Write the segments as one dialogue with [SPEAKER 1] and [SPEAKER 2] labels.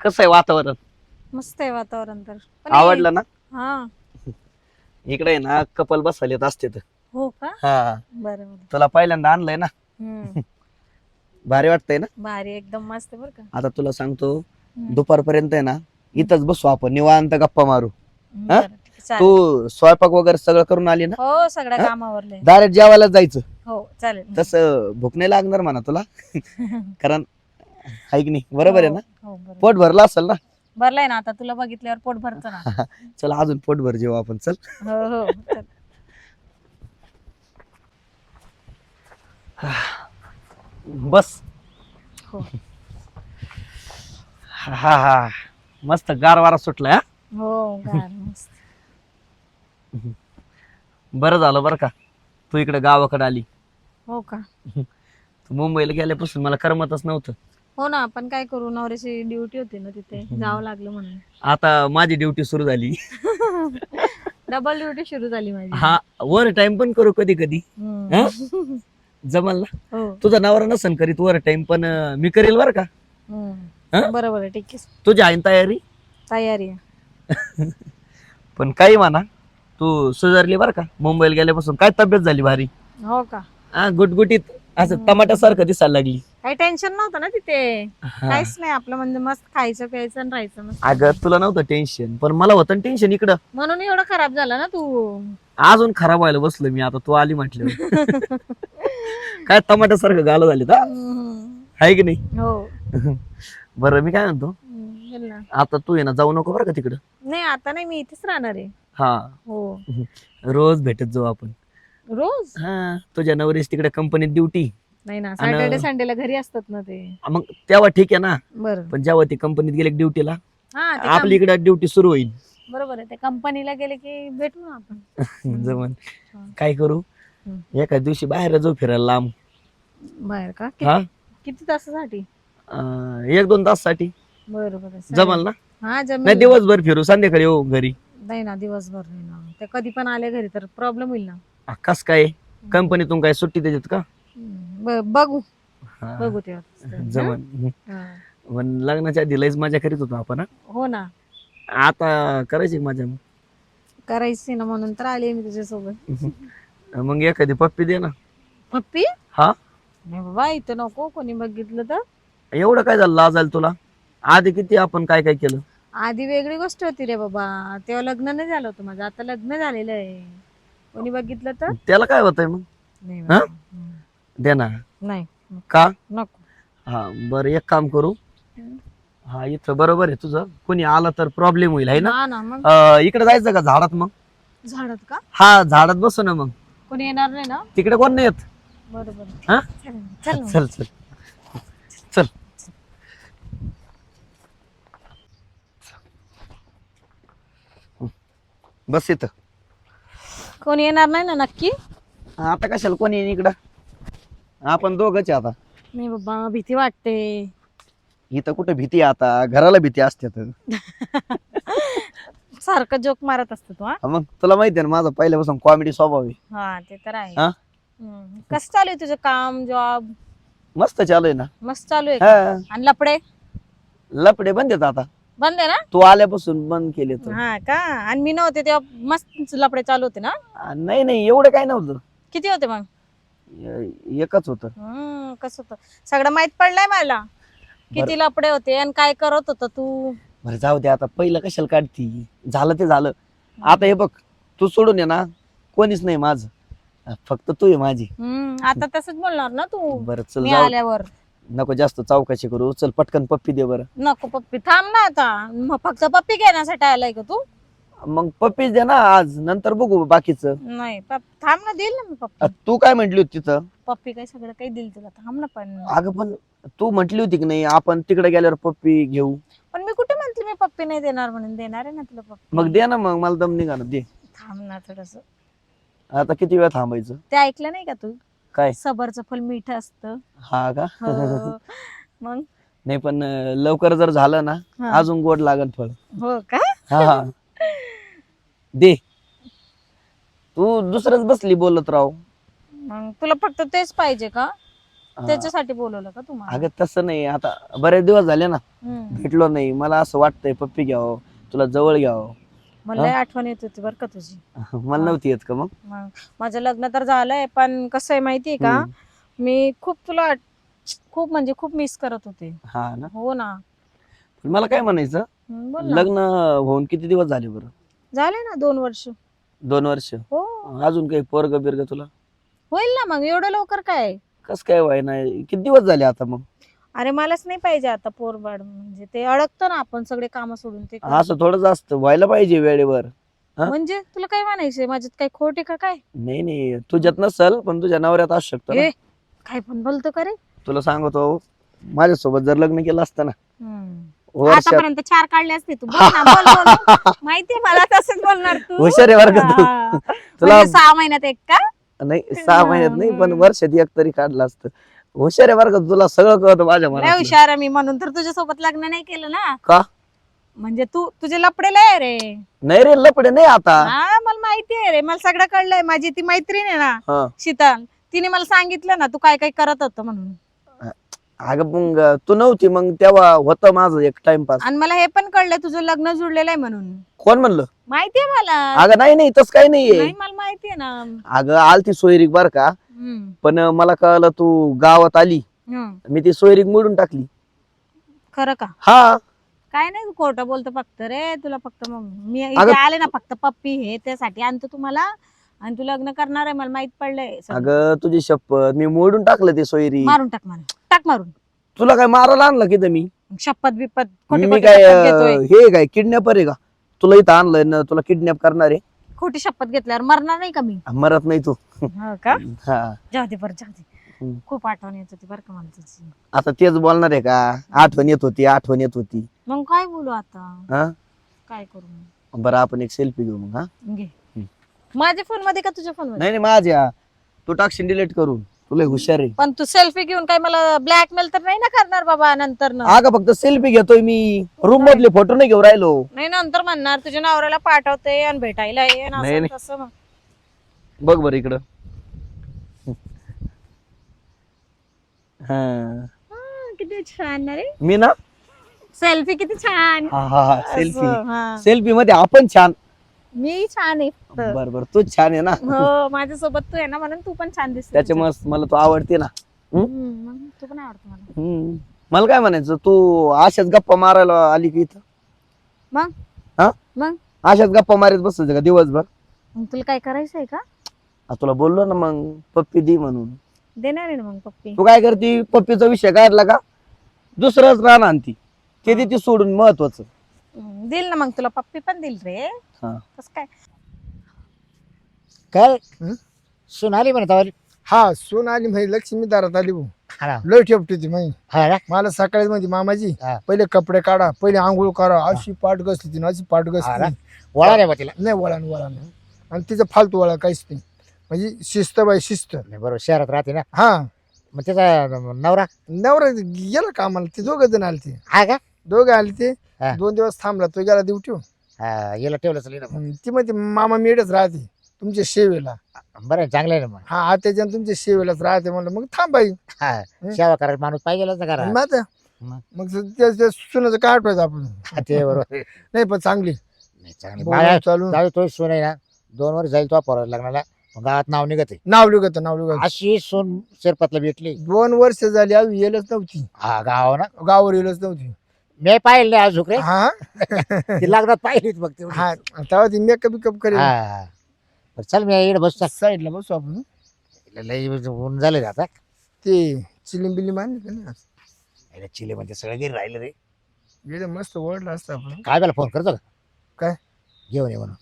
[SPEAKER 1] कसं आहे वातावरण?
[SPEAKER 2] मस्त आहे वातावरण तर. पण
[SPEAKER 1] आवडलं ना?
[SPEAKER 2] हे-
[SPEAKER 1] इकडे आहे ना कपल बसलेत असते तर.
[SPEAKER 2] हो का?
[SPEAKER 1] हा.
[SPEAKER 2] बरं बरं.
[SPEAKER 1] तुला पहिल्यांदा आणलंय ना?
[SPEAKER 2] हम्म.
[SPEAKER 1] भारी वाटतंय ना?
[SPEAKER 2] भारी एकदम मस्त बरं का?
[SPEAKER 1] आता तुला सांगतो
[SPEAKER 2] हम्म.
[SPEAKER 1] दुपारपर्यंत आहे ना इथंच बसू आपण निवांत गप्पा मारू. हा?
[SPEAKER 2] बरं, ठीक आहे, चालेल.
[SPEAKER 1] तू स्वयंपाक वगैरे सगळं करून आली ना?
[SPEAKER 2] हो सगळ्या
[SPEAKER 1] हा?
[SPEAKER 2] कामावरले.
[SPEAKER 1] डायरेक्ट जेवायला जायचं.
[SPEAKER 2] हो चालेल.
[SPEAKER 1] तसं भूक नाही लागणार म्हणा तुला. कारण हाय की नाही? बरोबर आहे ना?
[SPEAKER 2] हो बरोबर.
[SPEAKER 1] पोट भरलं असेल ना?
[SPEAKER 2] भरलाय ना आता तुला बघितल्यावर पोट भरतं ना.
[SPEAKER 1] चल अजून पोट भर जेव्हा आपण चल.
[SPEAKER 2] हो हो चल.
[SPEAKER 1] बस.
[SPEAKER 2] हो.
[SPEAKER 1] हा हा. मस्त गार वारा सुटलाय हा?
[SPEAKER 2] हो गार मस्त.
[SPEAKER 1] बरं झालं बरं का? तू इकडे गावाकडे आली.
[SPEAKER 2] हो का?
[SPEAKER 1] तू मुंबईला गेल्यापासून मला करमतच नव्हतं.
[SPEAKER 2] हो ना आपण काय करू नवऱ्याची ड्युटी होती ना तिथे जावं लागलं म्हणून.
[SPEAKER 1] आता माझी ड्युटी सुरू झाली.
[SPEAKER 2] डबल ड्युटी सुरू झाली माझी.
[SPEAKER 1] हा वर टाइम पण करू कधी कधी.
[SPEAKER 2] हम्म.
[SPEAKER 1] हा? जमल ना?
[SPEAKER 2] हो.
[SPEAKER 1] तुझा नवरा नसन करीत वर टाइम पण अं, मी करेल बरं का?
[SPEAKER 2] हम्म.
[SPEAKER 1] हा?
[SPEAKER 2] बरोबर आहे ठीक आहे.
[SPEAKER 1] तुझी आहे ना तयारी?
[SPEAKER 2] तयारी आहे.
[SPEAKER 1] पण काही म्हणा तू सुधारली बरं का? मुंबईला गेल्यापासून काय तब्येत झाली भारी?
[SPEAKER 2] हो का?
[SPEAKER 1] हा गुटगुटीत असं टमाट्यासारखं दिसायला लागली.
[SPEAKER 2] काही टेन्शन नव्हतं ना तिथे. काहीच नाही आपलं म्हणजे मस्त खायचं प्यायचं आणि राहायचं मस्त.
[SPEAKER 1] अगं तुला नव्हतं टेन्शन पण मला होतं टेन्शन इकडं.
[SPEAKER 2] म्हणून एवढं खराब झालं ना तू.
[SPEAKER 1] अजून खराब व्हायला बसलो मी आता तू आली म्हटलं काय टमाट्यासारखं गालं झाली का आहे की नाही?
[SPEAKER 2] हो.
[SPEAKER 1] बरं मी काय म्हणतो?
[SPEAKER 2] हम्म, बोल ना.
[SPEAKER 1] आता तू आहे ना जाऊ नको बरं का तिकडं.
[SPEAKER 2] नाही आता नाही मी इथेच राहणार आहे.
[SPEAKER 1] हा.
[SPEAKER 2] हो.
[SPEAKER 1] रोज भेटत जाऊ आपण.
[SPEAKER 2] रोज?
[SPEAKER 1] हा तुझ्या नवरीस तिकडे कंपनीत ड्युटी
[SPEAKER 2] नाही ना सॅटर्डे संडेला घरी असतात ना ते.
[SPEAKER 1] मग तेव्हा ठीक आहे ना.
[SPEAKER 2] बरं.
[SPEAKER 1] पण जेव्हा ती कंपनीत गेले ड्युटीला
[SPEAKER 2] हा ते
[SPEAKER 1] आपली इकडे ड्युटी सुरू होईल.
[SPEAKER 2] कं- बरोबर आहे ते कंपनीला गेले की भेटू ना आपण.
[SPEAKER 1] जमन. काय करू?
[SPEAKER 2] हम्म.
[SPEAKER 1] एका दिवशी बाहेर जाऊ फिरायला लांब.
[SPEAKER 2] बाहेर का?
[SPEAKER 1] हा?
[SPEAKER 2] किती- तासासाठी?
[SPEAKER 1] अं, एक दोन ताससाठी
[SPEAKER 2] बरोबर आहे.
[SPEAKER 1] जमल ना?
[SPEAKER 2] हा
[SPEAKER 1] नाही
[SPEAKER 2] जमेल
[SPEAKER 1] दिवसभर फिरू संध्याकाळी येऊ घरी.
[SPEAKER 2] नाही ना दिवसभर नाही ना. ते कधी पण आले घरी तर प्रॉब्लेम होईल ना.
[SPEAKER 1] कस काय? कंपनीतून काय सुट्टी देतात का?
[SPEAKER 2] ब- बघू.
[SPEAKER 1] हा.
[SPEAKER 2] बघू तेव्हा.
[SPEAKER 1] जमन.
[SPEAKER 2] हा.
[SPEAKER 1] पण लग्नाच्या आधी लयच मजा करीत होतो आपण हा.
[SPEAKER 2] हो ना.
[SPEAKER 1] आता करायची मजा मग.
[SPEAKER 2] करायची ना म्हणून तर आले मी तुझ्यासोबत.
[SPEAKER 1] मग एखादी पप्पी दे ना.
[SPEAKER 2] पप्पी?
[SPEAKER 1] हा.
[SPEAKER 2] नाही बाबा इथं नको. कोणी बघितलं तर.
[SPEAKER 1] एवढं काय झालं लाजायला तुला? आधी किती आपण काय काय केलं?
[SPEAKER 2] आधी वेगळी गोष्ट होती रे बाबा. तेव्हा लग्न नाही झालं होतं माझं. आता लग्न झालेलं आहे. कोणी बघितलं तर?
[SPEAKER 1] त्याला काय होतंय मग?
[SPEAKER 2] नाही? बाबा. हम्म.
[SPEAKER 1] दे ना
[SPEAKER 2] नाही.
[SPEAKER 1] का?
[SPEAKER 2] नको.
[SPEAKER 1] हा बरं एक काम करू. हा इथं बरोबर आहे तुझं. कोणी आलं तर प्रॉब्लेम होईल आहे ना?
[SPEAKER 2] ना मग?
[SPEAKER 1] अं, इकडे जायचं का झाडात मग?
[SPEAKER 2] झाडात का?
[SPEAKER 1] हा झाडात बसू ना मग.
[SPEAKER 2] कोणी येणार नाही ना?
[SPEAKER 1] तिकडे कोण नाही येत?
[SPEAKER 2] बरोबर.
[SPEAKER 1] हा?
[SPEAKER 2] चल चल.
[SPEAKER 1] चल चल. चल. बस इथं.
[SPEAKER 2] कोणी येणार नाही ना नक्की?
[SPEAKER 1] आता कशाला कोणी येईन इकडं? आपण दोघच आहे आता.
[SPEAKER 2] नाही बाबा भीती वाटते.
[SPEAKER 1] इथं कुठं भीती आहे आता? घराला भीती असते तर.
[SPEAKER 2] सारखं जोक मारत असतो तू हा?
[SPEAKER 1] हा मग तुला माहिती आहे ना माझा पहिल्यापासून कॉमेडी स्वभाव आहे.
[SPEAKER 2] हा ते तर आहे.
[SPEAKER 1] हा?
[SPEAKER 2] हम्म. कसं चालू आहे तुझं काम जॉब
[SPEAKER 1] मस्त चालू आहे ना.
[SPEAKER 2] मस्त चालू आहे का?
[SPEAKER 1] हा.
[SPEAKER 2] आणि लपडे?
[SPEAKER 1] लपडे बंद आहेत आता.
[SPEAKER 2] बंद आहे ना?
[SPEAKER 1] तू आल्यापासून बंद केले तर.
[SPEAKER 2] हा का? आणि मी नव्हते तेव्हा मस्त लपडे चालू होते ना?
[SPEAKER 1] नाही नाही एवढं काय नव्हतं.
[SPEAKER 2] किती होते मग?
[SPEAKER 1] ए- एकच होतं.
[SPEAKER 2] हम्म कसं होतं. सगळं माहीत पडलंय मला. किती लपडे होते आणि काय करत होता तू?
[SPEAKER 1] बरं जाऊ दे आता. पहिलं कशाला काढती? झालं ते झालं. आता हे बघ तू सोडून ये ना. कोणीच नाही माझ. फक्त तू आहे माझी.
[SPEAKER 2] हम्म आता तसंच बोलणार ना तू?
[SPEAKER 1] बरं चल
[SPEAKER 2] मी
[SPEAKER 1] जाऊ.
[SPEAKER 2] आल्यावर.
[SPEAKER 1] नको जास्त चौकशी करू. चल पटकन पप्पी दे बरं.
[SPEAKER 2] नको पप्पी थांब ना आता. मग फक्त पप्पी घेण्यासाठी आलाय का तू?
[SPEAKER 1] मग पप्पीच दे ना आज नंतर बघू बाकीचं.
[SPEAKER 2] नाही पप- थांब ना देईल ना मी
[SPEAKER 1] अ,
[SPEAKER 2] पप्पी
[SPEAKER 1] तू काय म्हंटली होती तिथं?
[SPEAKER 2] पप्पी काय सगळं काही दिल तुला थांब ना पण.
[SPEAKER 1] अगं पण तू म्हंटली होती की नाही आपण तिकडे गेल्यावर पप्पी घेऊ.
[SPEAKER 2] पण मी कुठे म्हणते मी पप्पी नाही देणार म्हणून देणार आहे ना तुला पप्पी.
[SPEAKER 1] मग दे ना मग मला दम निघा ना दे.
[SPEAKER 2] थांब ना थोडस.
[SPEAKER 1] आता किती वेळ थांबायचं?
[SPEAKER 2] ते ऐकलं नाही का तू?
[SPEAKER 1] काय?
[SPEAKER 2] सबरचं फल मीठ असतं.
[SPEAKER 1] हा का?
[SPEAKER 2] हो. मग?
[SPEAKER 1] नाही पण अं, लवकर जर झालं ना
[SPEAKER 2] हा.
[SPEAKER 1] अजून गोड लागल फळ
[SPEAKER 2] हो का?
[SPEAKER 1] हा हा. दे. तू दुसरंच बसली बोलत राव.
[SPEAKER 2] मग तुला फक्त तेच पाहिजे का? त्याच्यासाठी बोलवलं का तुम्हाला?
[SPEAKER 1] अगं तसं नाही. आता बरेच दिवस झाले ना.
[SPEAKER 2] हम्म.
[SPEAKER 1] भेटलो नाही. मला असं वाटतंय पप्पी घ्यावं तुला जवळ घ्यावं.
[SPEAKER 2] मला लय आठवण येत होती बरं का तुझी.
[SPEAKER 1] मला नव्हती येत का मग?
[SPEAKER 2] मग माझं लग्न तर झालंय पण कसं आहे माहितीये का?
[SPEAKER 1] हम्म.
[SPEAKER 2] मी खूप तुला खूप म्हणजे खूप मिस करत होते.
[SPEAKER 1] हा ना?
[SPEAKER 2] हो ना.
[SPEAKER 1] मला काय म्हणायचं?
[SPEAKER 2] हम्म, बोल ना.
[SPEAKER 1] लग्न होऊन किती दिवस झाले बरं?
[SPEAKER 2] झाले ना दोन वर्ष?
[SPEAKER 1] दोन वर्ष?
[SPEAKER 2] हो.
[SPEAKER 1] अजून काही पोरग बिरग तुला?
[SPEAKER 2] होईल ना मग एवढं लवकर काय?
[SPEAKER 1] कस काय व्हाय नाही? किती दिवस झाले आता मग?
[SPEAKER 2] अरे मलाच नाही पाहिजे आता पोरबाड म्हणजे ते अडकतं ना आपण सगळे काम सोडून ते.
[SPEAKER 1] असं थोडं जास्त व्हायला पाहिजे वेळेवर हा?
[SPEAKER 2] म्हणजे? तुला काय म्हणायचंय? माझ्यात काय खोट आहे का काय?
[SPEAKER 1] नाही नाही. तुझ्यात नसल पण तुझ्या नवऱ्यात असू शकतं ना.
[SPEAKER 2] ए, काय पण बोलतो का रे?
[SPEAKER 1] तुला सांगतो माझ्यासोबत जर लग्न केलं असतं ना
[SPEAKER 2] हम्म.
[SPEAKER 1] वर्षात.
[SPEAKER 2] आतापर्यंत चार काढले असते तू. बोल ना, बोल, बोल. माहितीये मला तसंच बोलणार तू.
[SPEAKER 1] हुशार आहे बरं का तू.
[SPEAKER 2] हा.
[SPEAKER 1] तुला
[SPEAKER 2] म्हणजे सहा महिन्यात एक का?
[SPEAKER 1] नाही सहा महिन्यात नाही पण. वर्षात एक तरी काढलं असतं. हुशार आहे बरं का तुला सगळं कळतं माझ्या
[SPEAKER 2] लय
[SPEAKER 1] मनात
[SPEAKER 2] हुशार आहे मी म्हणून तर तुझ्यासोबत लग्न नाही केलं ना.
[SPEAKER 1] का?
[SPEAKER 2] म्हणजे तू तुझे लपडे लय आहे रे.
[SPEAKER 1] नाही रे लपडे नाही आता.
[SPEAKER 2] हा मला माहिती आहे रे. मला सगळं कळलंय. माझी ती मैत्रीण आहे ना
[SPEAKER 1] हा.
[SPEAKER 2] शीतल. तिने मला सांगितलं ना तू काय काय करत होतं म्हणून.
[SPEAKER 1] अगं मग तू नव्हती मग तेव्हा होतं माझं एक टाइमपास
[SPEAKER 2] आणि मला हे पण कळलं तुझं लग्न जुळलेलं आहे म्हणून.
[SPEAKER 1] कोण म्हणलं?
[SPEAKER 2] माहितीये मला.
[SPEAKER 1] अगं नाही नाही तसं काही नाहीये.
[SPEAKER 2] नाही मला माहितीये ना.
[SPEAKER 1] अगं आलती सोयरीक बर का
[SPEAKER 2] हम्म.
[SPEAKER 1] पण मला कळलं तू गावात आली.
[SPEAKER 2] हम्म.
[SPEAKER 1] मी ती सोयरीक मोडून टाकली.
[SPEAKER 2] खरं का?
[SPEAKER 1] हा.
[SPEAKER 2] काय नाही तू खोटं बोलतो फक्त रे तुला फक्त मग. मी
[SPEAKER 1] अगं-
[SPEAKER 2] आले ना फक्त पप्पी हे त्यासाठी आणतो तुम्हाला. आणि तू लग्न करणार आहे मला माहीत पडलंय सगळं.
[SPEAKER 1] अगं तुझी शपथ मी मोडून टाकलं ते सोयरी.
[SPEAKER 2] मारून टाक मला. टाक मारून.
[SPEAKER 1] तुला काय मारायला आणलं की मी?
[SPEAKER 2] शपथ बिपत खोटी
[SPEAKER 1] मी
[SPEAKER 2] खोटी
[SPEAKER 1] काय
[SPEAKER 2] शपथ
[SPEAKER 1] अं,
[SPEAKER 2] घेतोय.
[SPEAKER 1] हे काय किडनॅपर आहे का? तुला इथं आणलंय ना तुला किडनॅप करणार आहे.
[SPEAKER 2] खोटी शपथ घेतल्यावर मरणार नाही का मी?
[SPEAKER 1] मरत नाही तू.
[SPEAKER 2] हो का?
[SPEAKER 1] हा.
[SPEAKER 2] जाऊ दे बरं जाऊ दे. खूप आठवण येत होती बरं का मला तुझी.
[SPEAKER 1] आता तेच बोलणार आहे का? आठवण येत होती आठवण येत होती.
[SPEAKER 2] मग काय बोलू आता?
[SPEAKER 1] हा?
[SPEAKER 2] काय करू
[SPEAKER 1] बरं आपण एक सेल्फी घेऊ मग हा?
[SPEAKER 2] घे. माझ्या फोनमध्ये का तुझ्या फोनमध्ये?
[SPEAKER 1] नाही नाही माझ्या. तू टाकशील डिलीट करून. तुला हुशार आहे.
[SPEAKER 2] पण तू सेल्फी घेऊन काय मला ब्लॅकमेल तर नाही ना करणार बाबा नंतर न?
[SPEAKER 1] अगं फक्त सेल्फी घेतोय मी. रूम मधले फोटो नाही घेऊ राहिलो.
[SPEAKER 2] नाही नंतर म्हणणार तुझ्या नवऱ्याला पाठवते आणि भेटायला ये आणि
[SPEAKER 1] नाही,
[SPEAKER 2] असं
[SPEAKER 1] नाही.
[SPEAKER 2] तसं मग.
[SPEAKER 1] बघ बरं इकडं. हा.
[SPEAKER 2] हा, किती छान ना रे.
[SPEAKER 1] मी ना?
[SPEAKER 2] सेल्फी किती छान.
[SPEAKER 1] हा हा हा सेल्फी
[SPEAKER 2] हा.
[SPEAKER 1] सेल्फी मध्ये आपण छान.
[SPEAKER 2] मी छान आहे. फक्त.
[SPEAKER 1] बर बर. तू छान आहे ना?
[SPEAKER 2] हो माझ्यासोबत तू आहे ना म्हणून तू पण छान दिसते
[SPEAKER 1] त्याच्यामुळे मला तू आवडते ना.
[SPEAKER 2] हम्म, मग तू पण आवडतो मला.
[SPEAKER 1] हम्म. मला काय म्हणायचं तू अशाच गप्पा मारायला आली की इथं?
[SPEAKER 2] मग?
[SPEAKER 1] हा?
[SPEAKER 2] मग?
[SPEAKER 1] अशाच गप्पा मारत बसायचं का दिवसभर?
[SPEAKER 2] मग तुला काय करायचंय का?
[SPEAKER 1] आ, तुला बोललो ना मग पप्पी दी म्हणून.
[SPEAKER 2] देणार आहे ना मग पप्पी.
[SPEAKER 1] तू काय करती? पप्पीचा विषय काढला का? दुसरंच रान आणती. ते देते सोडून महत्वाचं.
[SPEAKER 2] देईल ना मग तुला पप्पी पण देईल रे.
[SPEAKER 1] हा.
[SPEAKER 2] काय?
[SPEAKER 3] काय?
[SPEAKER 4] हं?
[SPEAKER 3] सून आली म्हणत आली
[SPEAKER 4] हा सून आली म्हणजे लक्ष्मी दारात आली भाऊ.
[SPEAKER 3] हा
[SPEAKER 4] लय ठेपटी ती माही
[SPEAKER 3] हा ना?
[SPEAKER 4] मला सकाळी म्हणजे मामाजी
[SPEAKER 3] हा.
[SPEAKER 4] पहिले कपडे काढा पहिले आंघोळ करा अशी पाठ घसली ती अशी पाठ
[SPEAKER 3] हा ना?
[SPEAKER 4] घसली
[SPEAKER 3] वळा रे बा तिला.
[SPEAKER 4] नाही वळण वळण आणि तिचं फालतू वळा काहीच नाही. म्हणजे शिस्त बाई शिस्त.
[SPEAKER 3] नाही, बरोबर शहरात राहते ना.
[SPEAKER 4] हा.
[SPEAKER 3] मग त्याचा नवरा?
[SPEAKER 4] नवरा गेला कामाला ते दोघं जण आले ते
[SPEAKER 3] हा का?
[SPEAKER 4] दोघं आले ते.
[SPEAKER 3] हा.
[SPEAKER 4] दोन दिवस थांबला तो गेला ड्युटी
[SPEAKER 3] हा याला ठेवलं ना मग.
[SPEAKER 4] ती म्हणते मामा मेडच राहते तुमच्या शेवेला.
[SPEAKER 3] बरं चांगलं आहे ना मग.
[SPEAKER 4] हा आत्याच्या आणि तुमच्या शेवेलाच राहते म्हणलं मग थांबाई
[SPEAKER 3] हा सेवा करायला माणूस पाहिजेलच ना करा
[SPEAKER 4] मग आता
[SPEAKER 3] मग.
[SPEAKER 4] मग त्या त्या सुनाचं काय आठवायचं आपण.
[SPEAKER 3] हा, ते बरोबर. आहे.
[SPEAKER 4] नाही पण चांगली.
[SPEAKER 3] नाही चांगली.
[SPEAKER 4] बोलून
[SPEAKER 3] बाळा,
[SPEAKER 4] चालून
[SPEAKER 3] जाऊ दे, तो सून आहे ना दोन वर्ष जाईल तो पोरा लग्नाला. मग गावात नाव निघत आहे.
[SPEAKER 4] नाव लिहत नाव लिहत
[SPEAKER 3] अशी सून शिरपतला भेटली.
[SPEAKER 4] दोन वर्ष झाली अजून येलच नव्हती.
[SPEAKER 3] हा गाव ना.
[SPEAKER 4] गावावर येलच नव्हती.
[SPEAKER 3] मी पाहिलं नाही अजून रे
[SPEAKER 4] हा?
[SPEAKER 3] ती लग्नात पाहिली बघ तेवढी.
[SPEAKER 4] हा तेव्हा ती मेकअप बिकअप करेल.
[SPEAKER 3] हा. बरं, चल मी इकडे बस
[SPEAKER 4] साईडला बसू आपण.
[SPEAKER 3] लई ऊन झालं रे आता.
[SPEAKER 4] ते चिलिम बिलिम आणली का नाही
[SPEAKER 3] चिले म्हणजे सगळं गेली राहिलं रे.
[SPEAKER 4] गेले मस्त ओढलं असतं आपण
[SPEAKER 3] काय बेला फोन करतो का?
[SPEAKER 4] काय?
[SPEAKER 3] घेऊन ये म्हणून.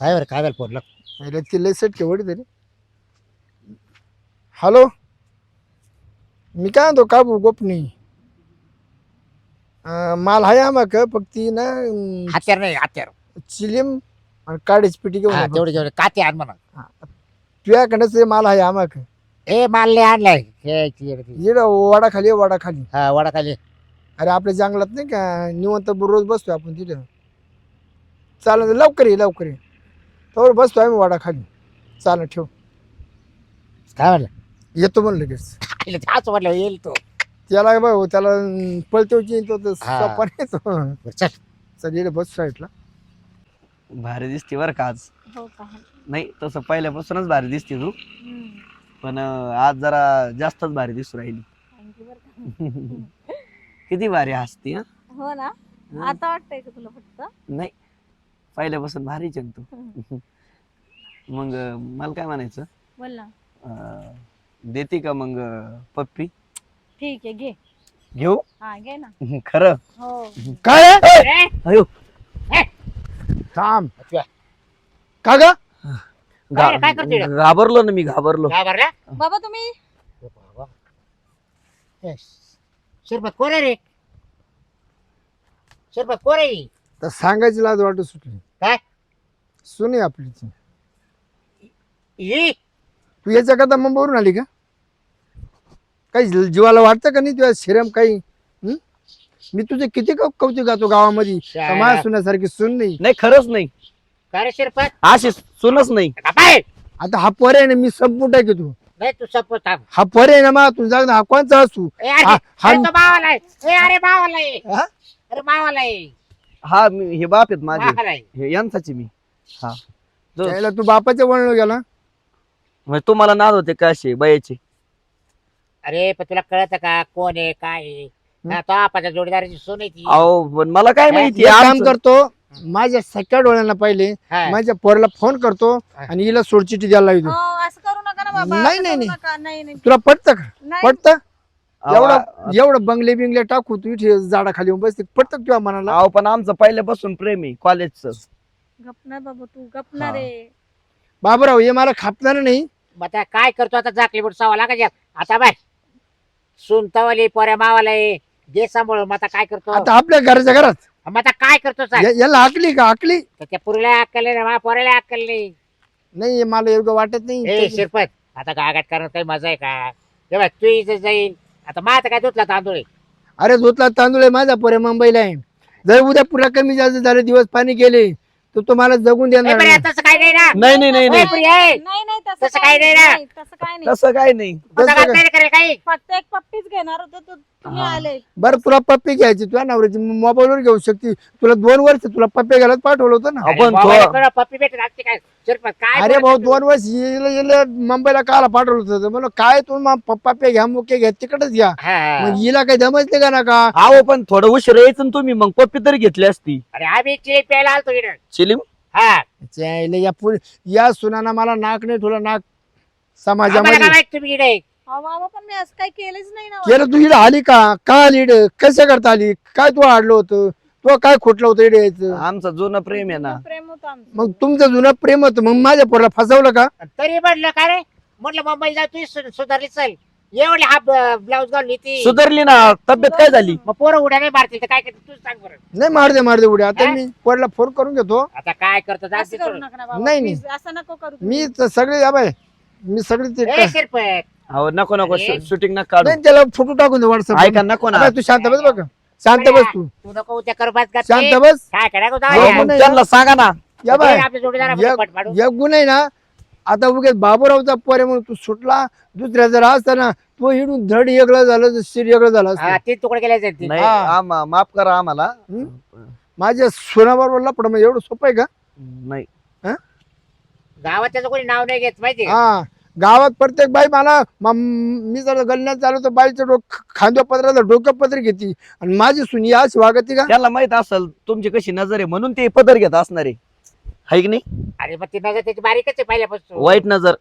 [SPEAKER 3] काय बरं काय बेला फोन लाग
[SPEAKER 4] पहिले ते लय सेट केवढी तरी हॅलो? मी काय म्हणतो काबू गोपनी? अं, माल आहे आम्हाक फक्त ती ना अं,
[SPEAKER 3] हत्यार नाही हत्यार
[SPEAKER 4] चिलीम आणि काडीच पिटी घेऊन
[SPEAKER 3] हा. तेवढे जेवढे काते आण म्हणा
[SPEAKER 4] तुझ्याकडंच ते माल आहे आम्हाक
[SPEAKER 3] ए माल नाही आणलाय हे इकडे ती.
[SPEAKER 4] इड वडा खाली वडा खाली
[SPEAKER 3] हा वडा खाली
[SPEAKER 4] अरे आपल्या जंगलात नाही का निवंत रोज बसतोय आपण तिथं चालेल लवकर ये लवकर ये तर बसतो आम्ही वाडा खाली चालेल ठेव
[SPEAKER 3] काय म्हणलं
[SPEAKER 4] येतो म्हणलं लगेच
[SPEAKER 3] तिला काच म्हटलं येईल तो
[SPEAKER 4] त्याला बघ त्याला अं, पळतेवची तो तर
[SPEAKER 3] हा.
[SPEAKER 4] सोपा नाही तो
[SPEAKER 3] बरं, चल.
[SPEAKER 4] चल इकडे बस साईडला.
[SPEAKER 1] भारी दिसते बरं का आज.
[SPEAKER 2] हो का?
[SPEAKER 1] नाही तसं पहिल्यापासूनच भारी दिसते तू. पण अं, आज जरा जास्तच भारी दिसू राहिली.
[SPEAKER 2] बरं का.
[SPEAKER 1] किती भारी हसती हा?
[SPEAKER 2] हो ना. आता वाटतंय का तुला फक्त?
[SPEAKER 1] नाही. पहिल्यापासून भारीच आहे ना तू. मग अं, मला काय म्हणायचं?
[SPEAKER 2] बोल ना.
[SPEAKER 1] अं, देते का मग अं, पप्पी?
[SPEAKER 2] ठीक आहे घे.
[SPEAKER 1] घेऊ?
[SPEAKER 2] हा घे ना.
[SPEAKER 1] खरं?
[SPEAKER 2] हो.
[SPEAKER 4] काय आहे?
[SPEAKER 3] ए,
[SPEAKER 1] अयो
[SPEAKER 4] थांब.
[SPEAKER 3] तुया.
[SPEAKER 4] का ग?
[SPEAKER 3] काय रे, काय करतोय रे?
[SPEAKER 1] घाबरलो ना मी घाबरलो.
[SPEAKER 3] घाबरला?
[SPEAKER 2] बाबा तुम्ही?
[SPEAKER 3] ए, बाबा. ए, शिरपत कोण आहे रे? शिरपत कोण आहे? ही?
[SPEAKER 4] तर सांगायची लाज वाटत सुटली.
[SPEAKER 3] काय?
[SPEAKER 4] सुने आपली ती.
[SPEAKER 3] ही
[SPEAKER 4] तू याच्या करता मुंबईवरून आली का? काही जीवाला वाटतं का नाही तुझ्या शिरम काही? हं? मी तुझे किती कौ- कौतुक गातो गावामध्ये.
[SPEAKER 3] शाळा.
[SPEAKER 4] माझ्या सुनासारखी सुन नाही.
[SPEAKER 1] नाही खरंच नाही.
[SPEAKER 3] रे शिरपत?
[SPEAKER 1] अशी सुनच नाही.
[SPEAKER 3] का
[SPEAKER 4] आता हा पोर आहे ना मी संपूट आहे की तू?
[SPEAKER 3] नाही तू सपोज थांब.
[SPEAKER 4] हा पोर आहे ना मा तू जाग ना हा कोणचा असू?
[SPEAKER 3] ए, अरे
[SPEAKER 4] हा- हा-
[SPEAKER 3] अरे तो मावाला आहे. ए, अरे मावाला आहे.
[SPEAKER 4] हा?
[SPEAKER 3] अरे मावाला आहे.
[SPEAKER 1] हा मी हे बाप आहेत माझे.
[SPEAKER 3] मावाला आहे.
[SPEAKER 1] हे यांचाची मी. हा. जो-
[SPEAKER 4] त्याला तू बापाच्या वळण गेला?
[SPEAKER 1] म्हणजे तुम्हाला नाद होते का असे बयाचे?
[SPEAKER 3] अरे पण तुला कळत का कोण आहे काय आहे? हा, तो आपाच्या जोडीदाराची सून आहे ती.
[SPEAKER 1] अहो पण मला काय माहिती
[SPEAKER 4] एक काम
[SPEAKER 1] आमचं-
[SPEAKER 4] करतो माझ्या सख्या डोळ्यांना पहिले
[SPEAKER 3] हा.
[SPEAKER 4] माझ्या पोराला फोन करतो आणि हिला सोडचिठी द्यायला
[SPEAKER 2] हो
[SPEAKER 4] लावतो
[SPEAKER 2] असं करू नका ना बाबा
[SPEAKER 4] नाही,
[SPEAKER 2] असं
[SPEAKER 4] नाही,
[SPEAKER 2] करू
[SPEAKER 4] नाही.
[SPEAKER 2] नका. नाही नाही.
[SPEAKER 4] तुला पटतं का?
[SPEAKER 2] नाही.
[SPEAKER 4] पटतं?
[SPEAKER 1] अहो,
[SPEAKER 4] एवढं एवढं बंगले बिंगले टाकू तू इथे झाडाखाली येऊन बसते पटतं का तुझ्या मनाला?
[SPEAKER 1] अहो पण आमचं पहिल्यापासून प्रेम आहे कॉलेजचं.
[SPEAKER 2] गपना बाबा तू गपना रे.
[SPEAKER 4] बाबराव हे मला खापणार नाही.
[SPEAKER 3] मग आता काय करतो आता जाकली बुट सावा लागायच्या. आता बाय. सून तवाली पोऱ्या मावाला आहे जे सांभाळ मग आता काय करतो?
[SPEAKER 4] आता आपल्या घराच्या घरात.
[SPEAKER 3] मग आता काय करतो सांग?
[SPEAKER 4] या- याला हाकली का? हाकली
[SPEAKER 3] तर त्या पुरीला अक्कल नाही मा पोऱ्याला अक्कल नाही.
[SPEAKER 4] नाही हे मला योग्य वाटत
[SPEAKER 3] ए
[SPEAKER 4] नाही
[SPEAKER 3] शिरपत आता गागाट करण्यात काही मजा आहे का? तेव्हा तू इथं जाईल आता मा आता काय धुतला तांदूळ? आहे.
[SPEAKER 4] अरे धुतला तांदूळ आहे माझा पोरे मुंबईला. आहे जर उद्या पुरा कमी जास्त झाले दिवस पाणी गेले तर तो मला जगून
[SPEAKER 3] ए,
[SPEAKER 4] देणार
[SPEAKER 3] बरं,
[SPEAKER 4] नाही.
[SPEAKER 3] तसं काही नाही ना.
[SPEAKER 1] नाही नाही नाही नाही.
[SPEAKER 3] ए,
[SPEAKER 2] नाही नाही
[SPEAKER 3] तसं काही नाही ना.
[SPEAKER 2] तसं काही नाही.
[SPEAKER 1] तसं काय नाही.
[SPEAKER 3] तसं काय? नाही करेल काही?
[SPEAKER 2] फक्त एक पप्पीच घेणार होतो तू तुम्ही
[SPEAKER 1] हा.
[SPEAKER 2] आले.
[SPEAKER 4] बरं तुला पप्पी घ्यायची तुझ्या नवऱ्याची मोबाईलवर घेऊ शकते. तुला दोन वर्ष तुला पप्पे घ्यायला पाठवलं होतं ना.
[SPEAKER 1] आपण
[SPEAKER 3] मोबाईल पप्पी भेटत असते काय? शिरपत काय
[SPEAKER 4] अरे
[SPEAKER 3] बोलत
[SPEAKER 4] भाऊ? दोन वर्ष येलं येलं मुंबईला काला पाठवलं होतं. म्हणलं काय तू मग पप्पे घ्या मुके घ्या तिकडच घ्या.
[SPEAKER 3] हा, हा.
[SPEAKER 4] मग हिला काही जमत का ना का?
[SPEAKER 1] अहो पण थोडं उशीर यायचं ना तुम्ही मग पप्पी तरी घेतली असती.
[SPEAKER 3] अरे आम्ही चिली प्यायला आलतो इकडे.
[SPEAKER 1] चिलीम
[SPEAKER 3] हा.
[SPEAKER 4] या पुढे या सुनाना मला नाक नाही ठेवलं नाक
[SPEAKER 3] आम्हाला
[SPEAKER 4] समाजामध्ये
[SPEAKER 3] काय माहीत तुम्ही इकडे?
[SPEAKER 2] अहो बाबा पण मी असं काही केलंच नाही ना
[SPEAKER 4] केलं तू इकडे आली का? का आली इकडे कशा करता आली? काय तू आडलं होतं? तू काय खोटलं होतं यायचं?
[SPEAKER 1] आमचं जुनं प्रेम आहे ना.
[SPEAKER 2] प्रेम होतं आमचं.
[SPEAKER 4] मग तुमचं जुनं प्रेम होतं मग माझ्या पोराला फसवलं का?
[SPEAKER 3] तरी म्हटलं का रे? म्हटलं मुंबई जा तू सुधारली चल. एवढी हा ब्लाऊज घालून येते.
[SPEAKER 1] सुधारली ना तब्येत काय झाली?
[SPEAKER 3] मग पोरं उड्या नाही मारतील तर काय करते तू सांग बरं.
[SPEAKER 4] नाही मार दे मार दे उड्या. आता
[SPEAKER 3] हा?
[SPEAKER 4] मी पोराला फोन करून घेतो.
[SPEAKER 3] आता काय करतो जा
[SPEAKER 2] असं
[SPEAKER 3] ते
[SPEAKER 2] करू
[SPEAKER 3] सोडून.
[SPEAKER 2] नका ना बाबा.
[SPEAKER 4] नाही,
[SPEAKER 2] please, असं नको करू
[SPEAKER 4] मी तर सगळे या बाय. मी सगळे ते
[SPEAKER 3] शिरपत.
[SPEAKER 1] अहो नको नको.
[SPEAKER 3] अरे.
[SPEAKER 1] शूटिंग नका काढू.
[SPEAKER 4] नाही त्याला फोटो टाकून दे व्हॉट्सअप
[SPEAKER 1] ऐका नको ना.
[SPEAKER 4] तू शांत बस बघ. शांत बस तू.
[SPEAKER 3] तू नको उद्या कर बस.
[SPEAKER 4] शांत बस.
[SPEAKER 3] काय करा
[SPEAKER 1] हो. मग त्यांना सांगा ना.
[SPEAKER 4] या बाय.
[SPEAKER 3] आपल्या जोडीदार पाडू
[SPEAKER 4] एक गुन्हा आहे ना आता उगेच बाबूरावचा पोरे म्हणून तू सुटला दुसऱ्या जर असताना तो हिडून धड वेगळं झालं तर शिर वेगळं झालं
[SPEAKER 3] हा. तीन तुकडे केले असतील.
[SPEAKER 1] नाही
[SPEAKER 4] हा.
[SPEAKER 1] आम्हा- माफ करा आम्हाला
[SPEAKER 4] हं? माझ्या सोनाबरोबर लपड म्हणजे एवढं सोपं आहे का
[SPEAKER 1] नाही
[SPEAKER 3] गावात त्याचं कोणी नाव नाही घेत माहिती का?
[SPEAKER 4] हा गावात प्रत्येक बाई मला म- मी जर गल्ल्यात चालू तर बाईचं डोक खांद्या पत्राचं डोकं पत्र घेते आणि माझी सुनी अशी वागती का
[SPEAKER 1] त्याला माहीत असेल तुमची कशी नजर आहे म्हणून ते पदर घेत असणार आहे हाय की नाही?
[SPEAKER 3] अरे मग ती नजर त्याची बारीकच आहे पहिल्यापासून.
[SPEAKER 1] वाईट नजर.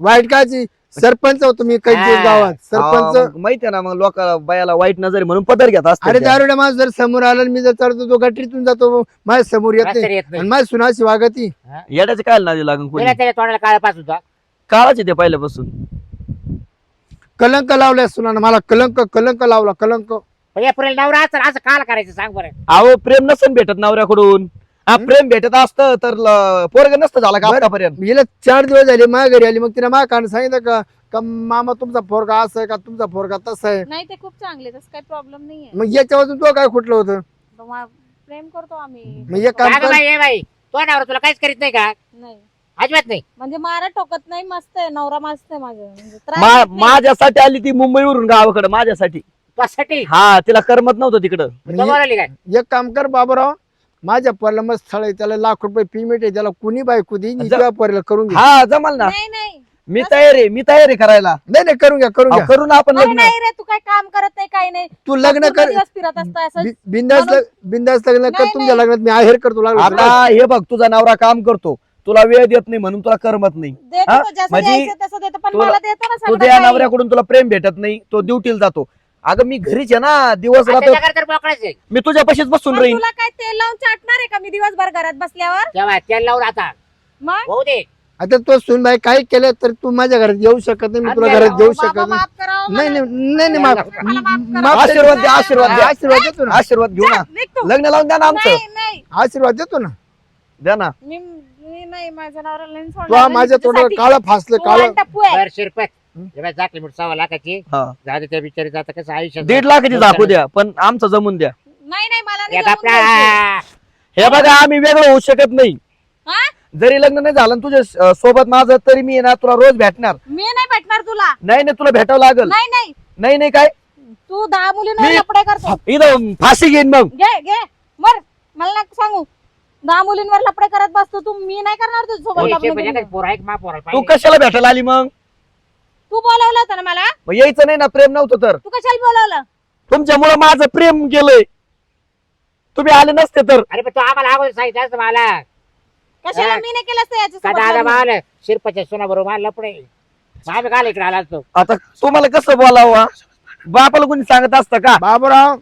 [SPEAKER 4] वाईट काची सरपंच होतो मी काही
[SPEAKER 3] हा.
[SPEAKER 4] गावात. सरपंच
[SPEAKER 1] माहिती आहे ना मग लोक बायाला वाईट नजर आहे म्हणून पदर घेत असतात
[SPEAKER 4] अरे
[SPEAKER 1] त्या.
[SPEAKER 4] दारुड्या माणूस जर समोर आला आणि मी जर चालतो तो गटरीतून जातो माझ्यासमोर येत
[SPEAKER 3] रस्त्याने
[SPEAKER 4] नाही.
[SPEAKER 3] येत
[SPEAKER 4] आणि
[SPEAKER 3] नाही
[SPEAKER 4] माझी सुना अशी वागती.
[SPEAKER 1] येड्याचे काय नादी लागून कोणी?
[SPEAKER 3] तिला त्याच्या तोंडाला काळा पास होता
[SPEAKER 1] काळाचे ते पहिल्यापासून.
[SPEAKER 4] कलंक लावलाय सुनानं. मला कलंक कलंक लावला कलंक.
[SPEAKER 3] पण या पुरेल नवरा असेल असं काल करायचं सांग बरं.
[SPEAKER 1] अहो प्रेम नसन भेटत नवऱ्याकडून. हा प्रेम भेटत असतं तर ल- पोरग नसतं झाला का
[SPEAKER 4] बरं.
[SPEAKER 1] आतापर्यंत?
[SPEAKER 4] गेल्या चार दिवस झाले माझ्या घरी आली मग तिने माझ्या कान सांगितलं का का मामा तुमचा फोरगा असं आहे का तुमचा फोरगा तसा आहे.
[SPEAKER 2] नाही ते खूप चांगले तसं काही प्रॉब्लेम नाहीये.
[SPEAKER 4] मग याच्यावरून तो काय खुटलं होतं?
[SPEAKER 2] प्रेम करतो आम्ही.
[SPEAKER 4] मग एक काम कर.
[SPEAKER 3] बाई ए बाई तो नवरा तुला काहीच करीत नाही का?
[SPEAKER 2] नाही.
[SPEAKER 3] अजिबात नाही.
[SPEAKER 2] म्हणजे मारा ठोकत नाही मस्त आहे नवरा मस्त आहे माझं. म्हणजे त्रास
[SPEAKER 1] मा-
[SPEAKER 2] देत नाही.
[SPEAKER 1] माझ्यासाठी आली ती मुंबईवरून गावाकडे माझ्यासाठी. हा तिला करमत नव्हतं तिकडं.
[SPEAKER 3] काय
[SPEAKER 4] एक काम कर बाबूराव माझ्या पोराला मस्त स्थळ आहे त्याला लाख रुपये पेमेंट आहे त्याला कुणी बायको देईन
[SPEAKER 1] जा-
[SPEAKER 4] तुझ्या पोराला करून घे.
[SPEAKER 1] हा जमाल ना.
[SPEAKER 2] नाही नाही.
[SPEAKER 1] मी तयार आहे मी तयार आहे करायला.
[SPEAKER 4] नाही नाही करून घ्या करून घ्या.
[SPEAKER 1] करू ना आपण लग्न.
[SPEAKER 2] नाही रे तू काय काम करत नाही काही नाही.
[SPEAKER 4] तू लग्न
[SPEAKER 2] पूर्ण
[SPEAKER 4] कर
[SPEAKER 2] दिवस फिरत असतं असं
[SPEAKER 4] बि- बिंदास बिंदास लग्न कर
[SPEAKER 2] नाही,
[SPEAKER 4] तुमच्या
[SPEAKER 2] नाही.
[SPEAKER 4] लग्नात मी आहेर करतो लागलो
[SPEAKER 1] आता हे बघ तुझा नवरा काम करतो. तुला वेळ देत नाही म्हणून तुला करमत नाही.
[SPEAKER 2] देतो
[SPEAKER 1] हा?
[SPEAKER 2] तो जसं
[SPEAKER 1] म्हणजे
[SPEAKER 2] द्यायचं तसं देतो पण
[SPEAKER 1] तुला-
[SPEAKER 2] मला देतो ना
[SPEAKER 1] तुझ्या
[SPEAKER 2] काही.
[SPEAKER 1] नवऱ्याकडून तुला प्रेम भेटत नाही तो ड्युटीला जातो. अगं मी घरीच आहे ना दिवस रात्र
[SPEAKER 3] त्याच्याकडे तर मोकळाच आहे.
[SPEAKER 1] मी तुझ्या पशीच बसून राहीन.
[SPEAKER 2] तुला काय तेल लावून चाटणार आहे का? मी दिवसभर घरात बसल्यावर.
[SPEAKER 3] तेव्हा तेल लावून आता.
[SPEAKER 2] मग?
[SPEAKER 3] होऊ दे.
[SPEAKER 4] आता तो सुनबाई काय केलं तर तू माझ्या घरात येऊ शकत नाही मी तुला घरात देऊ
[SPEAKER 2] बाबा,
[SPEAKER 4] शकत नाही.
[SPEAKER 2] माफ करा हो
[SPEAKER 4] नाही
[SPEAKER 2] मला.
[SPEAKER 4] नाही नाही नाही, माफ-
[SPEAKER 2] मला माफ करा.
[SPEAKER 4] माफ-
[SPEAKER 1] आशीर्वाद द्या आशीर्वाद द्या.
[SPEAKER 4] आशीर्वाद देतो ना.
[SPEAKER 1] आशीर्वाद घेऊ ना.
[SPEAKER 2] निघ तू.
[SPEAKER 1] लग्न लावून द्या ना आमचं.
[SPEAKER 2] नाही नाही.
[SPEAKER 4] आशीर्वाद देतो ना.
[SPEAKER 1] द्या ना.
[SPEAKER 2] मी मी नाही माझ्या नवऱ्याला नाही
[SPEAKER 4] तू
[SPEAKER 2] सोडणार.
[SPEAKER 4] माझ्या तोंडावर. काळा फासलं
[SPEAKER 2] तू
[SPEAKER 4] काळं
[SPEAKER 2] आणि टप्पू आहे.
[SPEAKER 3] बर शिरपत. हे बघ, जाकली म्हणून सव्वा लाखाची.
[SPEAKER 1] हा.
[SPEAKER 3] जाऊ दे त्या बिचारी जातं कसं आयुष्य
[SPEAKER 1] दीड लाखाची दाखवू द्या पण आमचं जमून द्या.
[SPEAKER 2] नाही नाही मला नाही
[SPEAKER 3] या
[SPEAKER 2] जमून
[SPEAKER 3] बापरा.
[SPEAKER 2] द्यायचं.
[SPEAKER 1] हे बघा आम्ही वेगळं होऊ शकत नाही.
[SPEAKER 2] हा?
[SPEAKER 1] जरी लग्न नाही झालं ना तुझ्या अं, सोबत माझं तरी मी आहे ना तुला रोज भेटणार.
[SPEAKER 2] मी नाही भेटणार तुला.
[SPEAKER 1] नाही नाही तुला भेटावं लागल.
[SPEAKER 2] नाही नाही.
[SPEAKER 1] नाही नाही काय?
[SPEAKER 2] तू दहा मुलींवर
[SPEAKER 1] मी-
[SPEAKER 2] लपडे करतो.
[SPEAKER 1] इथं फाशी घेईन मग.
[SPEAKER 2] घे घे. मर. मला नका सांगू. दहा मुलींवर लपडे करत बसतो तू. मी नाही करणार लग्न
[SPEAKER 3] पोरं आहे का मा पोरं
[SPEAKER 1] तू
[SPEAKER 3] पाहिजे?
[SPEAKER 1] कशाला भेटायला आली मग?
[SPEAKER 2] तू बोलवलं होतं ना मला?
[SPEAKER 1] मग यायचं नाही ना प्रेम नव्हतं तर.
[SPEAKER 2] तू कशाला बोलवलं?
[SPEAKER 1] तुमच्यामुळे माझं प्रेम गेलंय. तुम्ही आले नसते तर.
[SPEAKER 3] अरे पण तू आम्हाला अगोदर सांगितलं असतं मला.
[SPEAKER 2] कशाला?
[SPEAKER 3] हा.
[SPEAKER 2] मी नाही केलं असतं
[SPEAKER 3] का दादा
[SPEAKER 2] लग्न?
[SPEAKER 3] माल शिरपच्या सोना बरोबर मला लपडे आम्ही काल इकडे आला असतो.
[SPEAKER 1] आता तुम्हाला कसं बोलावं? बापाला कोणी सांगत असतं का?
[SPEAKER 4] बाबूराव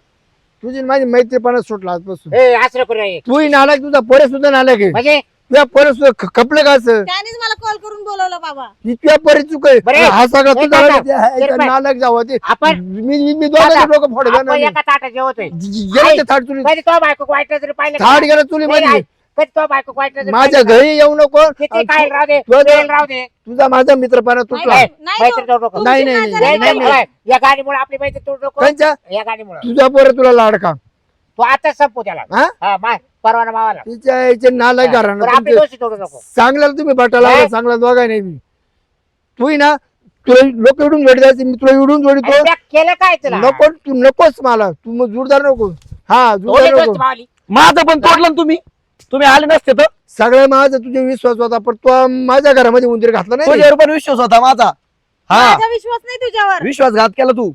[SPEAKER 4] तुझी आणि माझी मैत्रीपणा सुटला आजपासून.
[SPEAKER 3] ए असं करू रे.
[SPEAKER 4] तूही नालायक तुझा पोरे सुद्धा नालायक आहे.
[SPEAKER 3] म्हणजे
[SPEAKER 4] तुझ्या पोरे सुद्धा ख- खपलं का असं
[SPEAKER 2] त्यानेच मला कॉल करून बोलवलं बाबा
[SPEAKER 4] ती तुझ्या पोरे चुक
[SPEAKER 3] बरे.
[SPEAKER 4] हा सगळा
[SPEAKER 3] एक
[SPEAKER 4] तुझा. नालायक जावं ते
[SPEAKER 3] आपण
[SPEAKER 4] मी मी- मी दोघांचे
[SPEAKER 3] आता.
[SPEAKER 4] डोकं फोड
[SPEAKER 3] आपण एका ताटात जेवतोय
[SPEAKER 4] गेलं ते थाट तुली
[SPEAKER 3] कधी तो बायको वाईट नजर पाहिलं?
[SPEAKER 4] थाट गेलं मध्ये.
[SPEAKER 3] कधी तो बायको वाईट नजर
[SPEAKER 4] माझ्या? घरी येऊ नको
[SPEAKER 3] किती
[SPEAKER 4] आणि
[SPEAKER 3] काय राहू दे
[SPEAKER 4] तुझा-
[SPEAKER 3] वेळ राहू दे
[SPEAKER 4] तुझा माझा मित्रपणा तुटला
[SPEAKER 2] नाही,
[SPEAKER 3] नाही,
[SPEAKER 2] नाही
[SPEAKER 3] मैत्री नको.
[SPEAKER 2] तुमची
[SPEAKER 4] नाही, नाही.
[SPEAKER 3] या गाडीमुळे आपली माहिती तोड नको या गाडीमुळे
[SPEAKER 4] तुझा पोरे तुला लाडका
[SPEAKER 3] तू आता संपू त्याला
[SPEAKER 4] हा
[SPEAKER 3] हा परवाना मावाला.
[SPEAKER 4] तिच्या याचे
[SPEAKER 3] बरं, आपली दोषी नको.
[SPEAKER 4] चांगल्याला तुम्ही बटाला
[SPEAKER 3] काय?
[SPEAKER 4] चांगला दोघा नाही मी तूही ना तुला लोक इडून जोडी जायचे मी तुला इडून जोडीतो
[SPEAKER 3] अरे, त्या केलं काय तुला?
[SPEAKER 4] नको तू नकोच मला. तू मग जोरदार नको. हा
[SPEAKER 3] दोन्ही
[SPEAKER 4] जोरदार
[SPEAKER 3] दोस्त
[SPEAKER 4] नको
[SPEAKER 3] मावली.
[SPEAKER 1] माझं पण तोडलं ना तुम्ही. तुम्ही आले नसते तर.
[SPEAKER 4] सगळ्या माझा तुझे विश्वास होता पण तो माझ्या घरामध्ये उंदीर घातला नाही. रे.
[SPEAKER 1] तुझ्यावर पण विश्वास होता माझा. हा.
[SPEAKER 2] माझा विश्वास नाही तुझ्यावर.
[SPEAKER 1] विश्वासघात केला तू.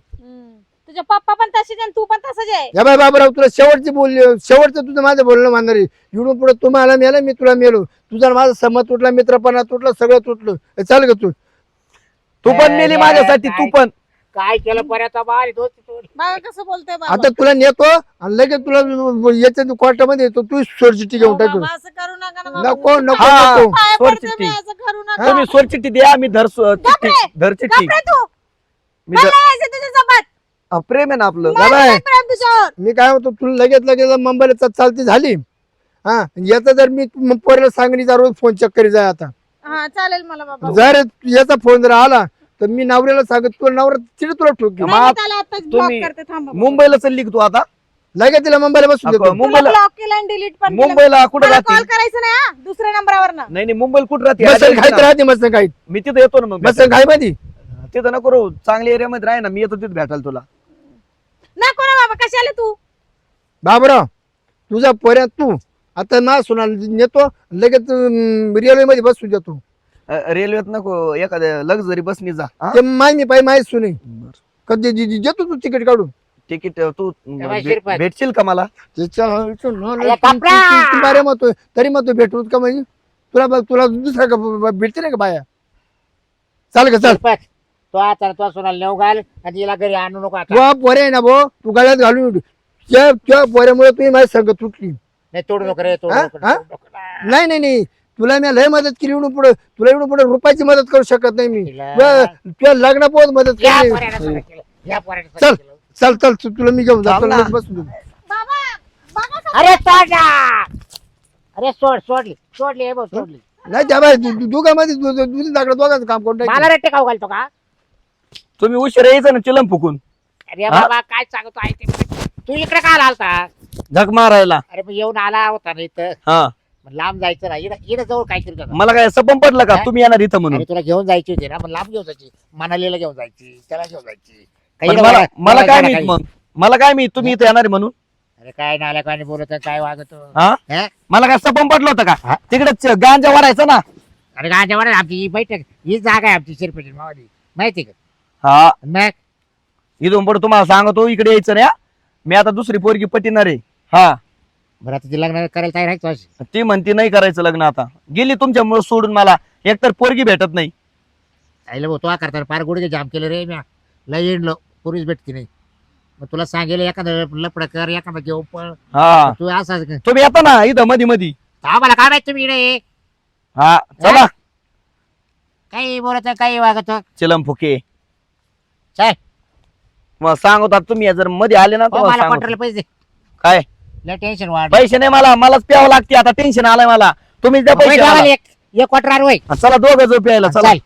[SPEAKER 2] तुझे पप्पा पण तसेच आणि तू पण तसंच आहे.
[SPEAKER 4] या बाय बाबराव तुला शेवटची बोलली शेवटचं तुझं माझं बोलणं मानणार. आहे इकडून पुढे तू मला मेला मी तुला मेलो. तुझा माझा समज तुटला मित्रपणा तुटला सगळं तुटलं. चाल ग तू.
[SPEAKER 1] तू पण मेली माझ्यासाठी तू पण.
[SPEAKER 3] काय केलं पर्यंत
[SPEAKER 2] बाबा कसं बोलतोय बाबा
[SPEAKER 4] आता तुला नेतो आणि लगेच तुला याच्या कोर्टामध्ये येतो. तू सोडचिट्टी घेऊन
[SPEAKER 2] हो
[SPEAKER 4] टाकतो
[SPEAKER 2] बाबा, असं करू नका ना बाबा.
[SPEAKER 4] नको नको
[SPEAKER 1] हा.
[SPEAKER 4] नको.
[SPEAKER 2] पाया
[SPEAKER 1] सोड
[SPEAKER 2] पडते
[SPEAKER 1] चिठ्ठी.
[SPEAKER 2] असं करू नका.
[SPEAKER 1] तुम्ही सोड चिठ्ठी द्या मी धर सो- चिठ्ठी
[SPEAKER 2] रे.
[SPEAKER 1] धर चिठ्ठी
[SPEAKER 2] रे तू.
[SPEAKER 1] मी धर-. अ, प्रेम आहे ना आपलं.
[SPEAKER 2] मला
[SPEAKER 4] बाय.
[SPEAKER 2] नाही प्रेम तुझ्यावर.
[SPEAKER 4] मी काय होतो तुला लगेच लगेच मुंबईला चा- चालती झाली. हा याचा जर मी म- पोरीला सांगणीचा रोज फोन चेक करी जाय आता.
[SPEAKER 2] हा चालेल मला बाबा.
[SPEAKER 4] जर याचा फोन जर आला तर मी नवऱ्याला सांगत तुला नवरा तिथे तुला ठोकी
[SPEAKER 1] मग
[SPEAKER 2] नाही, मी त्याला आताच ब्लॉक
[SPEAKER 1] तुम्ही
[SPEAKER 2] करते थांबा
[SPEAKER 1] मुंबईला चालली का तू आता.
[SPEAKER 4] लगेच तिला मुंबईला बसून देतो.
[SPEAKER 1] अगं, मुंबईला
[SPEAKER 2] ब्लॉक केला आणि डिलीट पण केलं.
[SPEAKER 1] मुंबईला कुठं
[SPEAKER 2] मला कॉल
[SPEAKER 1] राहते
[SPEAKER 2] करायचं नाही हा दुसऱ्या नंबरावर ना
[SPEAKER 1] नाही नाही मुंबईला कुठं राहते?
[SPEAKER 4] बसन
[SPEAKER 1] ना.
[SPEAKER 4] राहते मस्त काही
[SPEAKER 1] मी तिथं येतो ना मग
[SPEAKER 4] बसन खायमध्ये
[SPEAKER 1] तिथं नको करू चांगल्या एरियामध्ये राह ना मी येतो तिथे भेटायला तुला.
[SPEAKER 2] नको ना बाबा कशाला तू?
[SPEAKER 4] बाबराव तुझा पोऱ्या तू. आता ना सुना नेतो लगेच रेल्वे मध्ये बसून देतो
[SPEAKER 1] अ, रेल्वेत नको एखाद्या लक्झरी बसनी जा हा?
[SPEAKER 4] ते माय मी पाय माहीत सुने. कधी दे- देतो तू तिकीट काढून.
[SPEAKER 1] तिकीट तू भे-. भेटशील का मला?
[SPEAKER 4] त्याच्या
[SPEAKER 3] अरे बापरा!
[SPEAKER 4] बारे म्हणतोय तरी म्हणतो भेटू का म्हणजे? तुला बघ तुला दुसरा का ब- ब- भेटते नाही का बाया? चाल का चाल.
[SPEAKER 3] शिरपत, तो आता तो सोनाला नेऊ घाल आणि तिला घरी आणू नको आता
[SPEAKER 4] पोरे आहे ना भो तू गळ्यात घालून. त्या त्या पोऱ्यामुळे तुम्ही माझी संग तुटली
[SPEAKER 3] नाही तोडू नको रे तोडू
[SPEAKER 4] हा?
[SPEAKER 3] नको
[SPEAKER 4] हा?
[SPEAKER 3] तोडू नको ना.
[SPEAKER 4] नाही नाही नाही तुला मी लय मदत केली इकडून पुढे तुला इकडून पुढे रुपयाची मदत करू शकत नाही मी
[SPEAKER 3] तिला-
[SPEAKER 4] तुला- तुला लग्न पोहोच मदत
[SPEAKER 3] या
[SPEAKER 4] केली
[SPEAKER 3] पोरानं सगळं केलं. या पोरानं सगळं
[SPEAKER 4] चल.
[SPEAKER 3] केलं.
[SPEAKER 4] चल चल तू- तुला मी घेऊन जातो
[SPEAKER 1] ना.
[SPEAKER 4] लगेच बसून देतो.
[SPEAKER 2] बाबा बाबा
[SPEAKER 3] अरे सोड ना अरे सोड सोडली सोडली हे बघ सोडली
[SPEAKER 4] नाही त्या बाय दुकामध्ये दुधी दाखला दोघांचं काम करून टाक.
[SPEAKER 3] मला रट्टे खाऊ घालतो का
[SPEAKER 1] तुम्ही उशीर यायचं ना चिलम फुकून.
[SPEAKER 3] अरे
[SPEAKER 1] हा?
[SPEAKER 3] बाबा काय सांगतो आहे ते? तू इकडे का आला होता?
[SPEAKER 1] झक मारायला.
[SPEAKER 3] अरे मग येऊन आला होता ना इथं.
[SPEAKER 1] हा.
[SPEAKER 3] मग लांब जायचं ना इकडे इकडे जवळ होता?
[SPEAKER 1] मला काय सपम पडलं का? तुम्ही येणार इथं म्हणून.
[SPEAKER 3] अरे तुला घेऊन जायची होती ना मग लांब घेऊन जायची. मनालीला घेऊन जायची त्याला घेऊन जायची. काही
[SPEAKER 1] पण
[SPEAKER 3] इकडे
[SPEAKER 1] मला
[SPEAKER 3] बघा-
[SPEAKER 1] मला
[SPEAKER 3] बघा
[SPEAKER 1] काय
[SPEAKER 3] जरा
[SPEAKER 1] माहीत मग मला काय माहीत तुम्ही इथं येणार आहे म्हणून?
[SPEAKER 3] अरे काय नाल्या काय बोलत आहे, काय वागतो?
[SPEAKER 1] हा?
[SPEAKER 3] हा?
[SPEAKER 1] मला काय सपम पडलं होतं? का? तिकडे गांजा वरायचं ना.
[SPEAKER 3] अरे गांजावर आमची ही बैठक ही जागा आहे आमची शिरपेटी मावाली. माहिती का?
[SPEAKER 1] हा
[SPEAKER 3] मग
[SPEAKER 1] इथून पुढे तुम्हाला सांगतो इकडे यायचं नाही हा. मी आता दुसरी पोरगी पटिणार आहे हा.
[SPEAKER 3] बरं आता ती लग्न करायला तयार आहे का?
[SPEAKER 1] ती म्हणती नाही करायचं लग्न आता. गेली तुमच्यामुळे सोडून मला. एकतर पोरगी भेटत नाही.
[SPEAKER 3] आईला भाऊ तो करता फार गुडघे जाम केले रे म्या. लय येणलो पुरीच भेटती नाही. मग तुला सांगेल एखादं लपड कर एखादं घेऊ पण
[SPEAKER 1] हा.
[SPEAKER 3] तू असं
[SPEAKER 1] तुम्ही येता ना इथं मधी मधी.
[SPEAKER 3] आम्हाला काय माहिती तुम्ही इकडे?
[SPEAKER 1] हा चला.
[SPEAKER 3] काही बोलत काही वागत
[SPEAKER 1] चिलम फुके.
[SPEAKER 3] चल
[SPEAKER 1] मग सांगतो आता तुम्ही जर मध्ये आले ना तुम्हाला
[SPEAKER 3] मला
[SPEAKER 1] सांगतो.
[SPEAKER 3] क्वार्टरला पैसे.
[SPEAKER 1] काय?
[SPEAKER 3] लय टेन्शन
[SPEAKER 1] पैसे नाही मला मलाच प्यावं लागते आता टेन्शन आलंय मला. तुम्ही द्या पैसे मला.
[SPEAKER 3] एक क्वार्टर आण होय.
[SPEAKER 1] चला दोघं जो प्यायला चला.
[SPEAKER 3] चल.